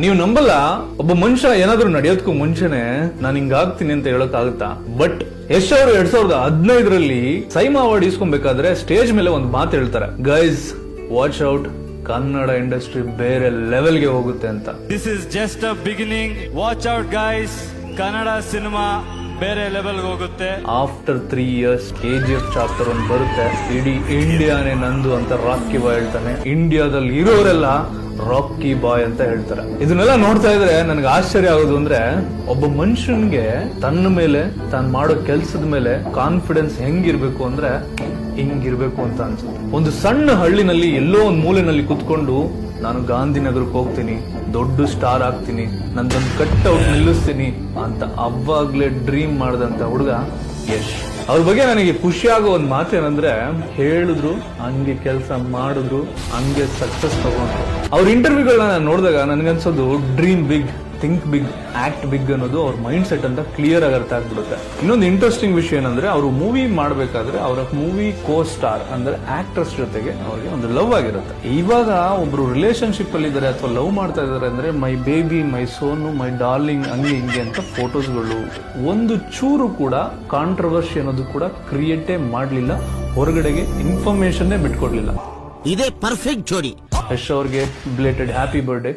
ನೀವು ನಂಬಲ್ಲ ಒಬ್ಬ ಮನುಷ್ಯ ಏನಾದ್ರೂ ನಡೆಯೋದಕ್ಕೂ ಮುಂಚೆನೆ ನಾನು ಹಿಂಗಾಗ್ತೀನಿ ಅಂತ ಹೇಳಕ್ ಆಗುತ್ತಾ ಬಟ್ ಯಶ್ ಅವರು ಎರಡ್ ಸಾವಿರದ ಹದಿನೈದರಲ್ಲಿ ಸೈಮಾ ಅವಾರ್ಡ್ ಇಸ್ಕೊಬೇಕಾದ್ರೆ ಸ್ಟೇಜ್ ಮೇಲೆ ಒಂದು ಮಾತು ಹೇಳ್ತಾರೆ. Guys watch out Kannada industry ಬೇರೆ ಲೆವೆಲ್ಗೆ ಹೋಗುತ್ತೆ ಅಂತ. This is just a beginning watch out guys Kannada cinema ಬೇರೆ ಲೆವೆಲ್ಗೆ ಹೋಗುತ್ತೆ. After three years K G F chapter ಒಂದು ಬರುತ್ತೆ. ಇಡೀ ಇಂಡಿಯಾನೇ ನಂದು ಅಂತ ರಾಕಿ ಹೇಳ್ತಾನೆ. ಇಂಡಿಯಾದಲ್ಲಿ ಇರೋರೆಲ್ಲ ರಾಕಿ ಬಾಯ್ ಅಂತ ಹೇಳ್ತಾರೆ. ಇದನ್ನೆಲ್ಲ ನೋಡ್ತಾ ಇದ್ರೆ ನನಗೆ ಆಶ್ಚರ್ಯ ಆಗೋದು ಅಂದ್ರೆ ಒಬ್ಬ ಮನುಷ್ಯನ್ಗೆ ತನ್ನ ಮೇಲೆ, ತಾನು ಮಾಡೋ ಕೆಲ್ಸದ ಮೇಲೆ ಕಾನ್ಫಿಡೆನ್ಸ್ ಹೆಂಗಿರ್ಬೇಕು ಅಂದ್ರೆ ಹಿಂಗಿರ್ಬೇಕು ಅಂತ ಅನ್ಸುತ್ತೆ. ಒಂದು ಸಣ್ಣ ಹಳ್ಳಿನಲ್ಲಿ ಎಲ್ಲೋ ಒಂದು ಮೂಲೆನಲ್ಲಿ ಕುತ್ಕೊಂಡು ನಾನು ಗಾಂಧಿನಗರಕ್ಕೆ ಹೋಗ್ತೀನಿ, ದೊಡ್ಡ ಸ್ಟಾರ್ ಆಗ್ತೀನಿ, ನಂದೊಂದು ಕಟ್ ಔಟ್ ನಿಲ್ಲಿಸ್ತೀನಿ ಅಂತ ಅವಾಗ್ಲೇ ಡ್ರೀಮ್ ಮಾಡಿದಂತ ಹುಡುಗ ಯಶ್. ಅವ್ರ ಬಗ್ಗೆ ನನಗೆ ಖುಷಿಯಾಗೋ ಒಂದು ಮಾತು ಏನಂದ್ರೆ ಹೇಳಿದ್ರು, ಹಂಗೆ ಕೆಲಸ ಮಾಡಿದ್ರು, ಹಂಗೆ ಸಕ್ಸಸ್ ತಗೊಂಡ್ರು. ಅವ್ರ ಇಂಟರ್ವ್ಯೂಗಳನ್ನ ನಾನು ನೋಡಿದಾಗ ನನಗನ್ಸೋದು dream big think big act big ಅನ್ನೋದು ಅವ್ರ ಮೈಂಡ್ ಸೆಟ್ ಅಂತ ಕ್ಲಿಯರ್ ಆಗಿ ಅರ್ಥ ಆಗ್ಬಿಡುತ್ತೆ. ಇನ್ನೊಂದು ಇಂಟ್ರೆಸ್ಟಿಂಗ್ ವಿಷಯ ಏನಂದ್ರೆ ಅವರು ಮೂವಿ ಮಾಡಬೇಕಾದ್ರೆ ಅವರ ಮೂವಿ ಕೋ ಸ್ಟಾರ್ ಅಂದ್ರೆ ಆಕ್ಟ್ರೆಸ್ ಜೊತೆಗೆ ಅವ್ರಿಗೆ ಒಂದು ಲವ್ ಆಗಿರುತ್ತೆ. ಇವಾಗ ಒಬ್ರು ರಿಲೇಶನ್ಶಿಪ್ ಅಲ್ಲಿ ಇದ್ದಾರೆ ಅಥವಾ ಲವ್ ಮಾಡ್ತಾ ಇದಾರೆ ಅಂದ್ರೆ my baby my Sonu my darling ಹಂಗೆ ಹಿಂಗೆ ಅಂತ ಫೋಟೋಸ್ಗಳು ಒಂದು ಚೂರು ಕೂಡ ಕಾಂಟ್ರವರ್ಸಿ ಅನ್ನೋದು ಕೂಡ ಕ್ರಿಯೇಟೇ ಮಾಡಲಿಲ್ಲ ಹೊರಗಡೆಗೆ ಇನ್ಫಾರ್ಮೇಶನ್ನೇ ಬಿಟ್ಕೊಡ್ಲಿಲ್ಲ. ಇದೇ ಪರ್ಫೆಕ್ಟ್ ಜೋಡಿ. ಯಶ್ ಅವ್ರಿಗೆ ಬಿಲೇಟೆಡ್ ಹ್ಯಾಪಿ ಬರ್ಡೇ